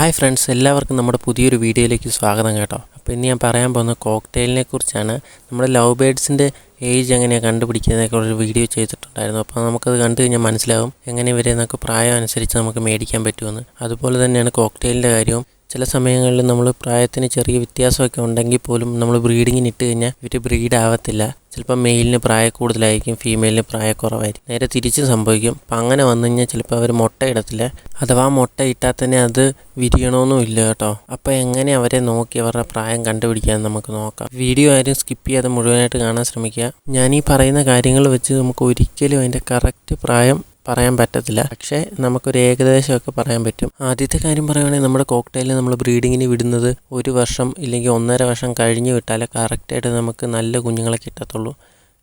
Hi friends എല്ലാവർക്കും നമ്മുടെ പുതിയൊരു വീഡിയോയിലേക്ക് സ്വാഗതം കേട്ടോ. അപ്പോൾ ഇന്ന് ഞാൻ പറയാൻ പോകുന്ന കോക്ടെയിലിനെ കുറിച്ചാണ്. നമ്മുടെ ലവ് ബേഡ്സിന്റെ ഏജ് എങ്ങനെയാണ് കണ്ടുപിടിക്കുന്നതൊക്കെ ഒരു വീഡിയോ ചെയ്തിട്ടുണ്ടായിരുന്നു. അപ്പോൾ നമുക്കത് കണ്ടു കഴിഞ്ഞാൽ മനസ്സിലാവും എങ്ങനെ ഇവരെ നമുക്ക് പ്രായം അനുസരിച്ച് നമുക്ക് മേടിക്കാൻ പറ്റുമെന്ന്. അതുപോലെ തന്നെയാണ് കോക്ടെയിലിന്റെ കാര്യവും. ചില സമയങ്ങളിൽ നമ്മൾ പ്രായത്തിന് ചെറിയ വ്യത്യാസമൊക്കെ ഉണ്ടെങ്കിൽ പോലും നമ്മൾ ബ്രീഡിങ്ങിന് ഇട്ട് കഴിഞ്ഞാൽ ഇവർ ബ്രീഡ് ആവത്തില്ല. ചിലപ്പോൾ മെയിലിന് പ്രായ കൂടുതലായിരിക്കും ഫീമെയിലിന് പ്രായ കുറവായിരിക്കും. നേരെ തിരിച്ചും സംഭവിക്കും. അപ്പം അങ്ങനെ വന്നു കഴിഞ്ഞാൽ ചിലപ്പോൾ അവർ മുട്ട ഇടത്തില്ല. അഥവാ മുട്ട ഇട്ടാൽ തന്നെ അത് വിരിയണമെന്നും ഇല്ല കേട്ടോ. അപ്പോൾ എങ്ങനെ അവരെ നോക്കി അവരുടെ പ്രായം കണ്ടുപിടിക്കാൻ നമുക്ക് നോക്കാം. വീഡിയോ ആരും സ്കിപ്പ് ചെയ്യാതെ മുഴുവനായിട്ട് കാണാൻ ശ്രമിക്കുക. ഞാൻ ഈ പറയുന്ന കാര്യങ്ങൾ വെച്ച് നമുക്ക് ഒരിക്കലും അതിന്റെ കറക്റ്റ് പ്രായം പറയാൻ പറ്റത്തില്ല. പക്ഷേ നമുക്കൊരു ഏകദേശമൊക്കെ പറയാൻ പറ്റും. ആദ്യത്തെ കാര്യം പറയുകയാണെങ്കിൽ നമ്മുടെ കോക്ടെയിൽ നമ്മൾ ബ്രീഡിങ്ങിന് വിടുന്നത് ഒരു വർഷം ഇല്ലെങ്കിൽ ഒന്നര വർഷം കഴിഞ്ഞ് വിട്ടാലേ കറക്റ്റായിട്ട് നമുക്ക് നല്ല കുഞ്ഞുങ്ങളെ കിട്ടത്തുള്ളൂ.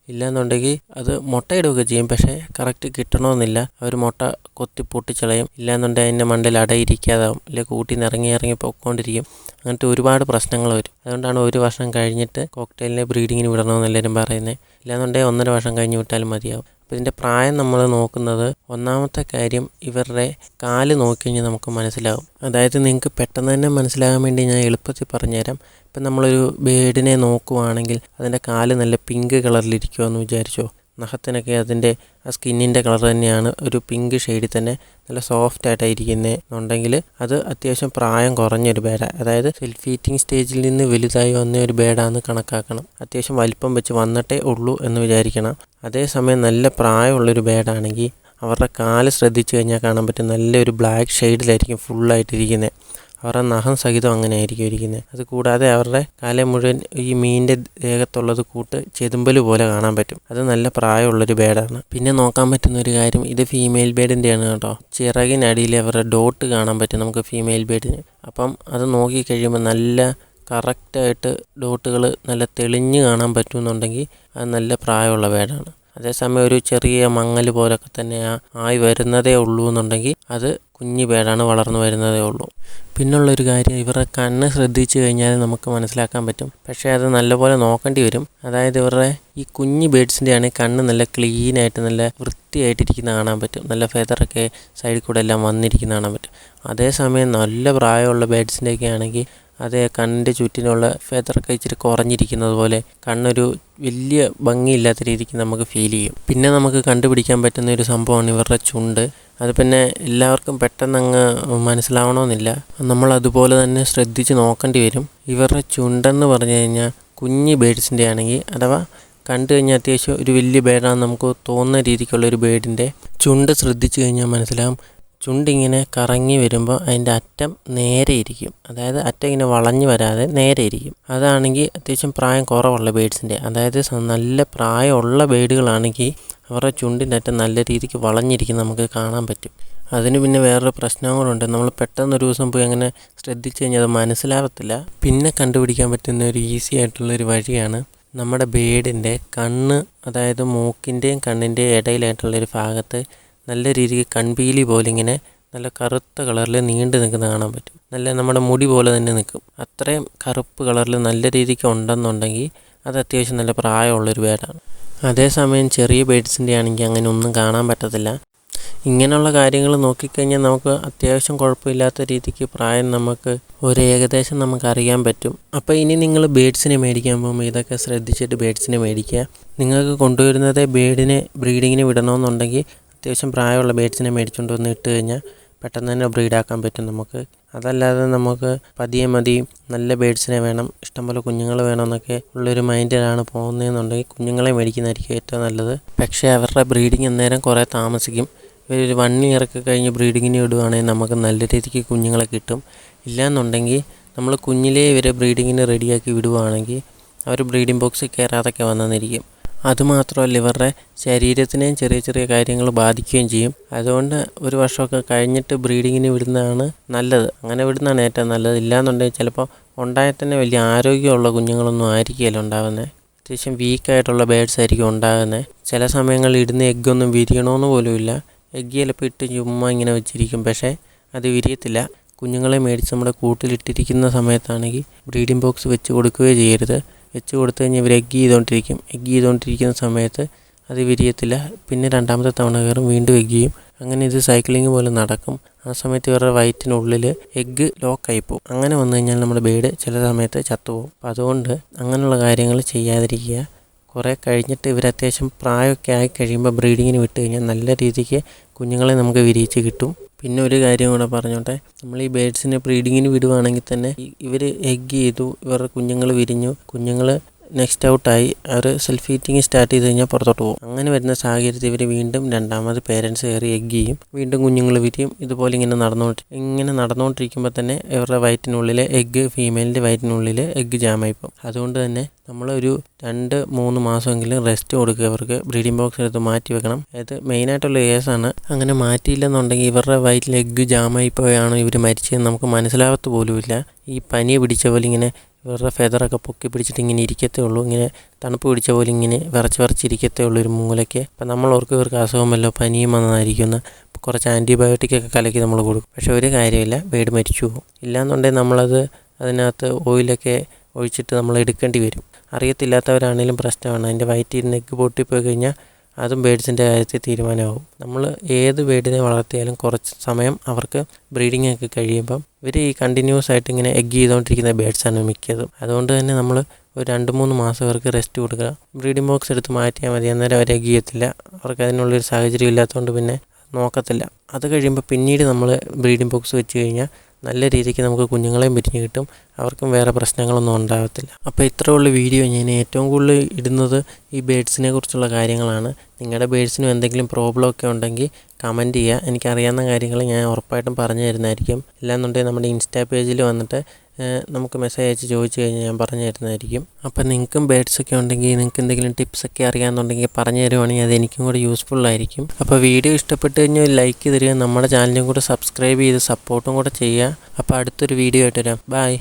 ഇല്ലാന്നുണ്ടെങ്കിൽ അത് മുട്ടയിടുകയൊക്കെ ചെയ്യും. പക്ഷേ കറക്റ്റ് കിട്ടണമെന്നില്ല. അവർ മുട്ട കൊത്തി പൊട്ടിച്ചളയും. ഇല്ലാന്നുണ്ടെങ്കിൽ അതിന്റെ മണ്ടയിൽ അടയിരിക്കാതാവും അല്ലെങ്കിൽ കൂട്ടിൽ നിന്ന് ഇറങ്ങി ഇറങ്ങി പൊക്കോണ്ടിരിക്കും അങ്ങനത്തെ ഒരുപാട് പ്രശ്നങ്ങൾ വരും. അതുകൊണ്ടാണ് ഒരു വർഷം കഴിഞ്ഞിട്ട് കോക്ടെയിലിനെ ബ്രീഡിങ്ങിന് വിടണമെന്ന് എല്ലാവരും പറയുന്നത്. ഇല്ലാന്നുണ്ടെങ്കിൽ ഒന്നര വർഷം കഴിഞ്ഞ് വിട്ടാലും മതിയാവും. അപ്പോൾ ഇതിന്റെ പ്രായം നമ്മൾ നോക്കുന്നത് ഒന്നാമത്തെ കാര്യം ഇവരുടെ കാൽ നോക്കിക്കഴിഞ്ഞാൽ നമുക്ക് മനസ്സിലാകും അതായത് നിങ്ങൾക്ക് പെട്ടെന്ന് തന്നെ മനസ്സിലാകാൻ വേണ്ടി ഞാൻ എളുപ്പത്തിൽ പറഞ്ഞുതരാം. ഇപ്പം നമ്മളൊരു ബേഡിനെ നോക്കുവാണെങ്കിൽ അതിന്റെ കാൽ നല്ല പിങ്ക് കളറിലിരിക്കുമെന്ന് വിചാരിച്ചോ? നഖത്തിനൊക്കെ അതിന്റെ ആ സ്കിന്നിന്റെ കളർ തന്നെയാണ്. ഒരു പിങ്ക് ഷെയ്ഡിൽ തന്നെ നല്ല സോഫ്റ്റ് ആയിട്ടാണ് ഇരിക്കുന്നതെന്നുണ്ടെങ്കിൽ അത് അത്യാവശ്യം പ്രായം കുറഞ്ഞൊരു ബേഡ അതായത് സെൽഫ് ഹീറ്റിംഗ് സ്റ്റേജിൽ നിന്ന് വലുതായി വന്ന ഒരു ബേഡാന്ന് കണക്കാക്കണം. അത്യാവശ്യം വലിപ്പം വെച്ച് വന്നിട്ടേ ഉള്ളൂ എന്ന് വിചാരിക്കണം. അതേസമയം നല്ല പ്രായമുള്ളൊരു ബേഡാണെങ്കിൽ അവരുടെ കാൽ ശ്രദ്ധിച്ചു കഴിഞ്ഞാൽ കാണാൻ പറ്റും. നല്ലൊരു ബ്ലാക്ക് ഷെയ്ഡിലായിരിക്കും ഫുള്ളായിട്ടിരിക്കുന്നത് അവരുടെ നഖം സഹിതം അങ്ങനെ ആയിരിക്കും ഇരിക്കുന്നത്. അത് കൂടാതെ അവരുടെ കാല മുഴുവൻ ഈ മീനിന്റെ ദേഹത്തുള്ളത് കൂട്ട് ചെതുമ്പൽ പോലെ കാണാൻ പറ്റും. അത് നല്ല പ്രായമുള്ളൊരു ബേഡാണ്. പിന്നെ നോക്കാൻ പറ്റുന്ന ഒരു കാര്യം ഇത് ഫീമെയിൽ ബേഡിന്റെയാണ് കേട്ടോ. ചിറകിനടിയിൽ അവരുടെ ഡോട്ട് കാണാൻ പറ്റും നമുക്ക് ഫീമെയിൽ ബേഡിന്. അപ്പം അത് നോക്കി കഴിയുമ്പോൾ നല്ല കറക്റ്റായിട്ട് ഡോട്ടുകൾ നല്ല തെളിഞ്ഞ് കാണാൻ പറ്റുമെന്നുണ്ടെങ്കിൽ അത് നല്ല പ്രായമുള്ള ബേഡാണ്. അതേസമയം ഒരു ചെറിയ മങ്ങൽ പോലൊക്കെ തന്നെ ആയി വരുന്നതേ ഉള്ളൂ എന്നുണ്ടെങ്കിൽ അത് കുഞ്ഞു പേടാണ് വളർന്നു വരുന്നതേ ഉള്ളൂ. പിന്നുള്ളൊരു കാര്യം ഇവരുടെ കണ്ണ് ശ്രദ്ധിച്ചു കഴിഞ്ഞാൽ നമുക്ക് മനസ്സിലാക്കാൻ പറ്റും. പക്ഷേ അത് നല്ലപോലെ നോക്കേണ്ടി വരും. അതായത് ഇവരുടെ ഈ കുഞ്ഞു ബേഡ്സിന്റെ ആണെങ്കിൽ കണ്ണ് നല്ല ക്ലീനായിട്ട് നല്ല വൃത്തിയായിട്ടിരിക്കുന്ന കാണാൻ പറ്റും. നല്ല ഫെതറൊക്കെ സൈഡിൽ കൂടെ എല്ലാം വന്നിരിക്കുന്ന കാണാൻ പറ്റും. അതേസമയം നല്ല പ്രായമുള്ള ബേഡ്സിന്റെയൊക്കെ ആണെങ്കിൽ അതേ കണ്ണിന്റെ ചുറ്റിനുള്ള ഫെതറൊക്കെ ഇച്ചിരി കുറഞ്ഞിരിക്കുന്നത് പോലെ കണ്ണൊരു വലിയ ഭംഗിയില്ലാത്ത രീതിക്ക് നമുക്ക് ഫീൽ ചെയ്യും. പിന്നെ നമുക്ക് കണ്ടുപിടിക്കാൻ പറ്റുന്ന ഒരു സംഭവമാണ് ഇവരുടെ ചുണ്ട്. അത് പിന്നെ എല്ലാവർക്കും പെട്ടെന്ന് അങ്ങ് മനസ്സിലാവണമെന്നില്ല. നമ്മൾ അതുപോലെ തന്നെ ശ്രദ്ധിച്ച് നോക്കേണ്ടി വരും. ഇവരുടെ ചുണ്ടെന്ന് പറഞ്ഞു കഴിഞ്ഞാൽ കുഞ്ഞ് ബേഡ്സിന്റെ ആണെങ്കിൽ അഥവാ കണ്ടു കഴിഞ്ഞാൽ അത്യാവശ്യം ഒരു വലിയ ബേഡാണെന്ന് നമുക്ക് തോന്നുന്ന രീതിക്കുള്ള ഒരു ബേഡിന്റെ ചുണ്ട് ശ്രദ്ധിച്ചു കഴിഞ്ഞാൽ മനസ്സിലാവും. ചുണ്ടിങ്ങനെ കറങ്ങി വരുമ്പോൾ അതിന്റെ അറ്റം നേരെ ഇരിക്കും. അതായത് അറ്റം ഇങ്ങനെ വളഞ്ഞു വരാതെ നേരെ ഇരിക്കും. അതാണെങ്കിൽ അത്യാവശ്യം പ്രായം കുറവുള്ള ബേഡ്സിന്റെ അതായത് നല്ല പ്രായമുള്ള ബേഡുകളാണെങ്കിൽ അവരുടെ ചുണ്ടിന്റെ അറ്റം നല്ല രീതിക്ക് വളഞ്ഞിരിക്കും നമുക്ക് കാണാൻ പറ്റും. അതിന് പിന്നെ വേറൊരു പ്രശ്നങ്ങളുണ്ട്. നമ്മൾ പെട്ടെന്ന് ഒരു ദിവസം പോയി അങ്ങനെ ശ്രദ്ധിച്ചു കഴിഞ്ഞാൽ അത് മനസ്സിലാവത്തില്ല. പിന്നെ കണ്ടുപിടിക്കാൻ പറ്റുന്ന ഒരു ഈസി ആയിട്ടുള്ളൊരു വഴിയാണ് നമ്മുടെ ബേഡിന്റെ കണ്ണ് അതായത് മൂക്കിന്റെയും കണ്ണിന്റെയും ഇടയിലായിട്ടുള്ള ഒരു ഭാഗത്ത് നല്ല രീതിക്ക് കൺപീലി പോലെ ഇങ്ങനെ നല്ല കറുത്ത കളറിൽ നീണ്ടു നിൽക്കുന്ന കാണാൻ പറ്റും. നല്ല നമ്മുടെ മുടി പോലെ തന്നെ നിൽക്കും. അത്രയും കറുപ്പ് കളറിൽ നല്ല രീതിക്ക് ഉണ്ടെന്നുണ്ടെങ്കിൽ അത് അത്യാവശ്യം നല്ല പ്രായമുള്ളൊരു ബേഡാണ് അതേസമയം ചെറിയ ബേഡ്സിന്റെ ആണെങ്കിൽ അങ്ങനെ ഒന്നും കാണാൻ പറ്റത്തില്ല. ഇങ്ങനെയുള്ള കാര്യങ്ങൾ നോക്കിക്കഴിഞ്ഞാൽ നമുക്ക് അത്യാവശ്യം കുഴപ്പമില്ലാത്ത രീതിക്ക് പ്രായം നമുക്ക് ഒരു ഏകദേശം നമുക്ക് അറിയാൻ പറ്റും. അപ്പോൾ ഇനി നിങ്ങൾ ബേഡ്സിനെ മേടിക്കാൻ പോകുമ്പോൾ ഇതൊക്കെ ശ്രദ്ധിച്ചിട്ട് ബേഡ്സിനെ മേടിക്കുക. നിങ്ങൾക്ക് കൊണ്ടുവരുന്നത് ബേഡിനെ ബ്രീഡിങ്ങിന് വിടണമെന്നുണ്ടെങ്കിൽ അത്യാവശ്യം പ്രായമുള്ള ബേഡ്സിനെ മേടിച്ചുകൊണ്ട് വന്ന് ഇട്ട് കഴിഞ്ഞാൽ പെട്ടെന്ന് തന്നെ ബ്രീഡാക്കാൻ പറ്റും നമുക്ക്. അതല്ലാതെ നമുക്ക് പതിയെ മതി നല്ല ബേഡ്സിനെ വേണം ഇഷ്ടംപോലെ കുഞ്ഞുങ്ങൾ വേണമെന്നൊക്കെ ഉള്ളൊരു മൈൻഡിലാണ് പോകുന്നതെന്നുണ്ടെങ്കിൽ കുഞ്ഞുങ്ങളെ മേടിക്കുന്നതായിരിക്കും ഏറ്റവും നല്ലത്. പക്ഷേ അവരുടെ ബ്രീഡിങ് അന്നേരം കുറേ താമസിക്കും. ഒരു വൺ ഇയറൊക്കെ കഴിഞ്ഞ് ബ്രീഡിങ്ങിന് വിടുവാണെങ്കിൽ നമുക്ക് നല്ല രീതിക്ക് കുഞ്ഞുങ്ങളെ കിട്ടും. ഇല്ലയെന്നുണ്ടെങ്കിൽ നമ്മൾ കുഞ്ഞിലേ ഇവരെ ബ്രീഡിങ്ങിന് റെഡിയാക്കി വിടുവാണെങ്കിൽ അവർ ബ്രീഡിംഗ് ബോക്സിൽ കയറാതൊക്കെ വന്നെന്നിരിക്കും അതുമാത്രമല്ല ഇവരുടെ ശരീരത്തിനെയും ചെറിയ ചെറിയ കാര്യങ്ങൾ ബാധിക്കുകയും ചെയ്യും. അതുകൊണ്ട് ഒരു വർഷമൊക്കെ കഴിഞ്ഞിട്ട് ബ്രീഡിങ്ങിന് വിടുന്നതാണ് നല്ലത്. അങ്ങനെ വിടുന്നതാണ് ഏറ്റവും നല്ലത്. ഇല്ലയെന്നുണ്ടെങ്കിൽ ചിലപ്പോൾ ഉണ്ടായാൽ തന്നെ വലിയ ആരോഗ്യമുള്ള കുഞ്ഞുങ്ങളൊന്നും ആയിരിക്കുകയില്ല ഉണ്ടാകുന്നത് അത്യാവശ്യം വീക്കായിട്ടുള്ള ബേഡ്സ് ആയിരിക്കും ഉണ്ടാകുന്നത് ചില സമയങ്ങളിൽ ഇടുന്ന എഗ്ഗൊന്നും വിരിയണമെന്ന് പോലുമില്ല എഗ്ഗ് ചിലപ്പോൾ ഇട്ട് ചുമ്മാ ഇങ്ങനെ വെച്ചിരിക്കും. പക്ഷേ അത് വിരിയത്തില്ല. കുഞ്ഞുങ്ങളെ മേടിച്ച് നമ്മുടെ കൂട്ടിലിട്ടിരിക്കുന്ന സമയത്താണെങ്കിൽ ബ്രീഡിംഗ് ബോക്സ് വെച്ച് കൊടുക്കുകയോ ചെയ്യരുത്. വെച്ച് കൊടുത്തു കഴിഞ്ഞാൽ ഇവർ എഗ്ഗ് ചെയ്തുകൊണ്ടിരിക്കും എഗ്ഗ് ചെയ്തുകൊണ്ടിരിക്കുന്ന സമയത്ത് അത് വിരിയത്തില്ല. പിന്നെ രണ്ടാമത്തെ തവണ കയറും വീണ്ടും എഗ്ഗ് ചെയ്യും. അങ്ങനെ ഇത് സൈക്ലിംഗ് പോലെ നടക്കും. ആ സമയത്ത് ഇവരുടെ വയറ്റിനുള്ളിൽ എഗ്ഗ് ലോക്കായി പോകും. അങ്ങനെ വന്നു കഴിഞ്ഞാൽ നമ്മുടെ ബേഡ് ചില സമയത്ത് ചത്തുപോകും അപ്പോൾ അതുകൊണ്ട് അങ്ങനെയുള്ള കാര്യങ്ങൾ ചെയ്യാതിരിക്കുക. കുറേ കഴിഞ്ഞിട്ട് ഇവർ അത്യാവശ്യം പ്രായമൊക്കെ ആയി കഴിയുമ്പോൾ ബ്രീഡിങ്ങിന് വിട്ട് കഴിഞ്ഞാൽ നല്ല രീതിക്ക് കുഞ്ഞുങ്ങളെ നമുക്ക് വിരിയിച്ച് കിട്ടും. പിന്നെ ഒരു കാര്യം കൂടെ പറഞ്ഞോട്ടെ. നമ്മൾ ഈ ബേഡ്സിനെ ബ്രീഡിങ്ങിന് വിടുവാണെങ്കിൽ തന്നെ ഇവർ എഗ്ഗ് ചെയ്തു ഇവരുടെ കുഞ്ഞുങ്ങൾ വിരിഞ്ഞു. കുഞ്ഞുങ്ങൾ നെക്സ്റ്റ് ഔട്ടായി അവർ സെൽഫ് ഈറ്റിംഗ് സ്റ്റാർട്ട് ചെയ്ത് കഴിഞ്ഞാൽ പുറത്തോട്ട് പോകും. അങ്ങനെ വരുന്ന സാഹചര്യത്തിൽ ഇവർ വീണ്ടും രണ്ടാമത് പേരൻസ് കയറി എഗ് ചെയ്യും. വീണ്ടും കുഞ്ഞുങ്ങൾ വിരിയും ഇതുപോലെ ഇങ്ങനെ നടന്നുകൊണ്ട് ഇങ്ങനെ നടന്നുകൊണ്ടിരിക്കുമ്പോൾ തന്നെ ഇവരുടെ വയറ്റിനുള്ളിലെ എഗ്ഗ് ഫീമെയിലിന്റെ വയറ്റിനുള്ളിൽ എഗ്ഗ് ജാമായി പോകും. അതുകൊണ്ട് തന്നെ നമ്മളൊരു രണ്ട് മൂന്ന് മാസമെങ്കിലും റെസ്റ്റ് കൊടുക്കുക. ഇവർക്ക് ബ്രീഡിംഗ് ബോക്സ് എടുത്ത് മാറ്റി വെക്കണം. അതായത് മെയിനായിട്ടുള്ള കേസാണ് അങ്ങനെ മാറ്റിയില്ലെന്നുണ്ടെങ്കിൽ ഇവരുടെ വയറ്റിൽ എഗ്ഗ് ജാമായി പോയാണോ ഇവർ മരിച്ചതെന്ന് നമുക്ക് മനസ്സിലാകത്ത് പോലുമില്ല. ഈ പനി പിടിച്ച പോലെ ഇങ്ങനെ ഇവരുടെ ഫെതറൊക്കെ പൊക്കി പിടിച്ചിട്ട് ഇങ്ങനെ ഇരിക്കത്തേ ഉള്ളൂ. ഇങ്ങനെ തണുപ്പ് പിടിച്ച പോലെ ഇങ്ങനെ വിറച്ച് ഇരിക്കത്തേ ഉള്ളൂ ഒരു മൂലയ്ക്ക്. അപ്പം നമ്മൾ ഓർക്ക് ഇവർക്ക് അസുഖം വല്ലോ പനിയും വന്നതായിരിക്കും കുറച്ച് ആന്റിബയോട്ടിക്കൊക്കെ കലക്കി നമ്മൾ കൊടുക്കും. പക്ഷേ ഒരു കാര്യമില്ല വീട് മരിച്ചു പോകും. ഇല്ലാന്നുണ്ടെങ്കിൽ നമ്മളത് അതിനകത്ത് ഓയിലൊക്കെ ഒഴിച്ചിട്ട് നമ്മൾ എടുക്കേണ്ടി വരും. അറിയത്തില്ലാത്തവരാണെങ്കിലും പ്രശ്നമാണ്. അതിന്റെ വയറ്റിൽ നെക്ക് പൊട്ടിപ്പോയി കഴിഞ്ഞാൽ അതും ബേഡ്സിന്റെ കാര്യത്തിൽ തീരുമാനമാവും. നമ്മൾ ഏത് ബേഡിനെ വളർത്തിയാലും കുറച്ച് സമയം അവർക്ക് ബ്രീഡിംഗ് ഒക്കെ കഴിയുമ്പം ഇവർ ഈ കണ്ടിന്യൂസ് ആയിട്ട് ഇങ്ങനെ എഗ് ചെയ്തുകൊണ്ടിരിക്കുന്ന ബേഡ്സാണ് മിക്കതും. അതുകൊണ്ട് തന്നെ നമ്മൾ ഒരു രണ്ട് മൂന്ന് മാസം അവർക്ക് റെസ്റ്റ് കൊടുക്കുക ബ്രീഡിംഗ് ബോക്സ് എടുത്ത് മാറ്റിയാൽ മതി. അന്നേരം അവർ എഗ് ചെയ്യത്തില്ല. അവർക്ക് അതിനുള്ളൊരു സാഹചര്യം ഇല്ലാത്തതുകൊണ്ട് പിന്നെ നോക്കത്തില്ല. അത് കഴിയുമ്പോൾ പിന്നീട് നമ്മൾ ബ്രീഡിംഗ് ബോക്സ് വെച്ച് കഴിഞ്ഞാൽ നല്ല രീതിക്ക് നമുക്ക് കുഞ്ഞുങ്ങളെയും പിരിഞ്ഞ് കിട്ടും. അവർക്കും വേറെ പ്രശ്നങ്ങളൊന്നും ഉണ്ടാകത്തില്ല അപ്പോൾ ഇത്ര ഉള്ളൂ വീഡിയോ. ഞാൻ ഏറ്റവും കൂടുതൽ ഇടുന്നത് ഈ ബേഡ്സിനെ കുറിച്ചുള്ള കാര്യങ്ങളാണ്. നിങ്ങളുടെ ബേഡ്സിനും എന്തെങ്കിലും പ്രോബ്ലം ഒക്കെ ഉണ്ടെങ്കിൽ കമന്റ് ചെയ്യുക. എനിക്കറിയാവുന്ന കാര്യങ്ങൾ ഞാൻ ഉറപ്പായിട്ടും പറഞ്ഞു തരുന്നതായിരിക്കും. അല്ലാന്നുണ്ടെങ്കിൽ നമ്മുടെ ഇൻസ്റ്റാ പേജിൽ വന്നിട്ട് നമുക്ക് മെസ്സേജ് അയച്ച് ചോദിച്ചു കഴിഞ്ഞാൽ ഞാൻ പറഞ്ഞു തരുന്നതായിരിക്കും. അപ്പം നിങ്ങൾക്കും ബേഡ്സ് ഒക്കെ ഉണ്ടെങ്കിൽ നിങ്ങൾക്ക് എന്തെങ്കിലും ടിപ്സ് ഒക്കെ അറിയാമെന്നുണ്ടെങ്കിൽ പറഞ്ഞു തരുവാണെങ്കിൽ അത് എനിക്കും കൂടി യൂസ്ഫുൾ ആയിരിക്കും. അപ്പോൾ വീഡിയോ ഇഷ്ടപ്പെട്ട് കഴിഞ്ഞാൽ ലൈക്ക് തരിക നമ്മുടെ ചാനലും കൂടെ സബ്സ്ക്രൈബ് ചെയ്ത് സപ്പോർട്ടും കൂടെ ചെയ്യുക. അപ്പോൾ അടുത്തൊരു വീഡിയോ ആയിട്ട് വരാം. ബൈ